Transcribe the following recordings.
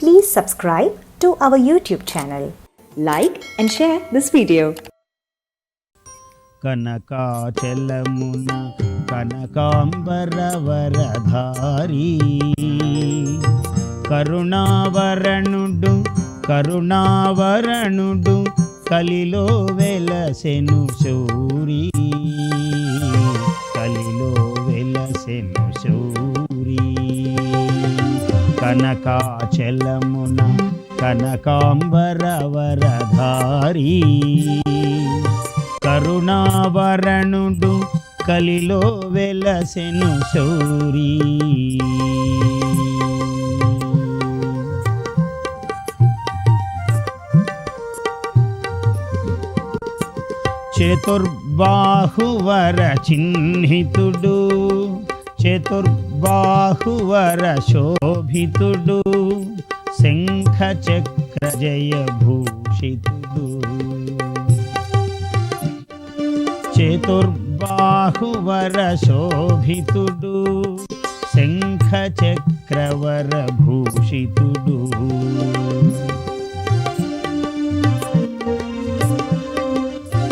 Please subscribe to our YouTube channel. Like and share this video. కనకాచలమున కనకాంబరవరధారి కరుణావరణుడు కరుణావరణుడు కలిలో వెలసెను శౌరి కనకాచలమున కనకాంబరవరధారీ. కరుణావరణుడు కలిలో వెలసెను శౌరీ చతుర్బాహువర చిహ్నితుడు చతుర్బాహువర శోభితుడు శంఖ చక్ర జయ భూషితుడు చతుర్బాహువర శోభితుడు శంఖ చక్రవర భూషితుడు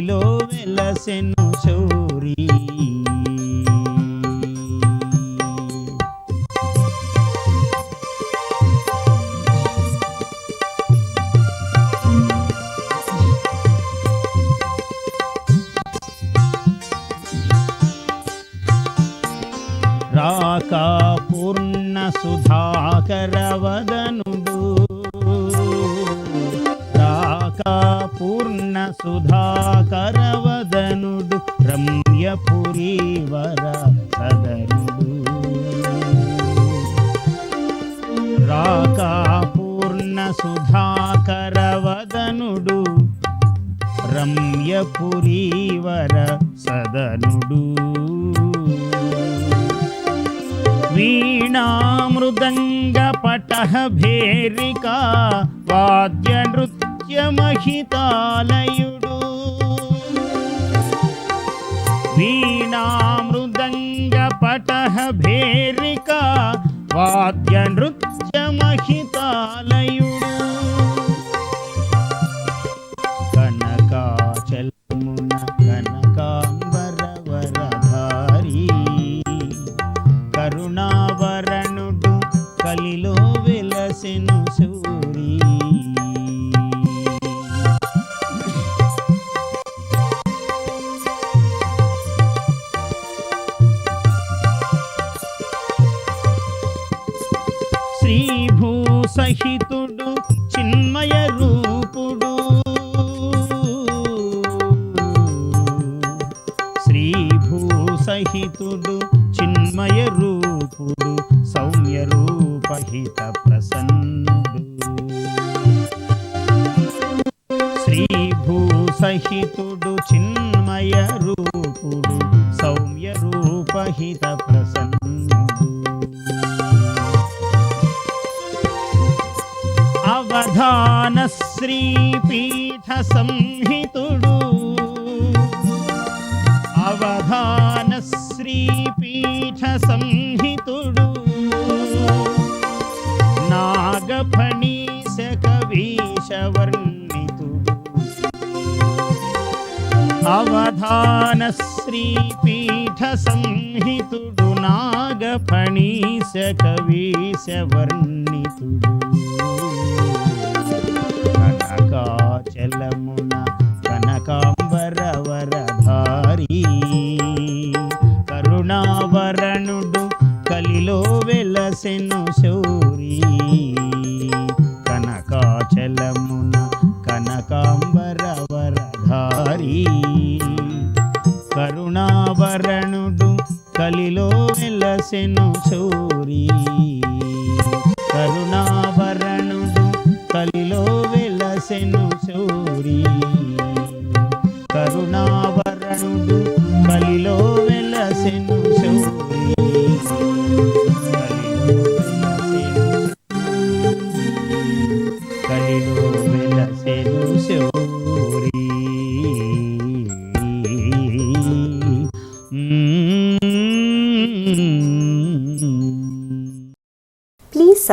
నీలో వెలసెను శౌరీ రాకా పూర్ణ సుధాకర సుధాకరవదనుడు రమ్యపురీవర వర సదనుడు. రాకాపూర్ణ సుధాకరవదనుడు రమ్యపురీవర సదనుడు. వీణామృదంగ పటః భేరికా వాద్య నృత్య మహితాలయుడు వీణామృదంగ పటః భేరికా వాద్య నృత్య శ్రీభూసహితుడు చిన్మయ రూపుడు. శ్రీభూసహితుడు చిన్మయ రూపుడు సౌమ్య రూపహిత ప్రసన్నుడు. శ్రీభూసహితుడు చిన్మయ రూపుడు సౌమ్య రూపహిత ప్రసన్నుడు. అవధాన శ్రీపీఠ సంహితుడు అవధాన శ్రీపీఠ సంహితుడు నాగఫణీశ కవీశవర్ణితుడు అవధాన శ్రీపీఠ సంహితుడు నాగఫణీశ కవీశవర్ణితుడు వెలసెను శౌరి కనకాచలమున కనకాంబర వరధారి కరుణావరణుడు కలిలో వెలసెను శౌరి కరుణావరణుడు కలిలో వెలసెను శౌరి కరుణావరణుడు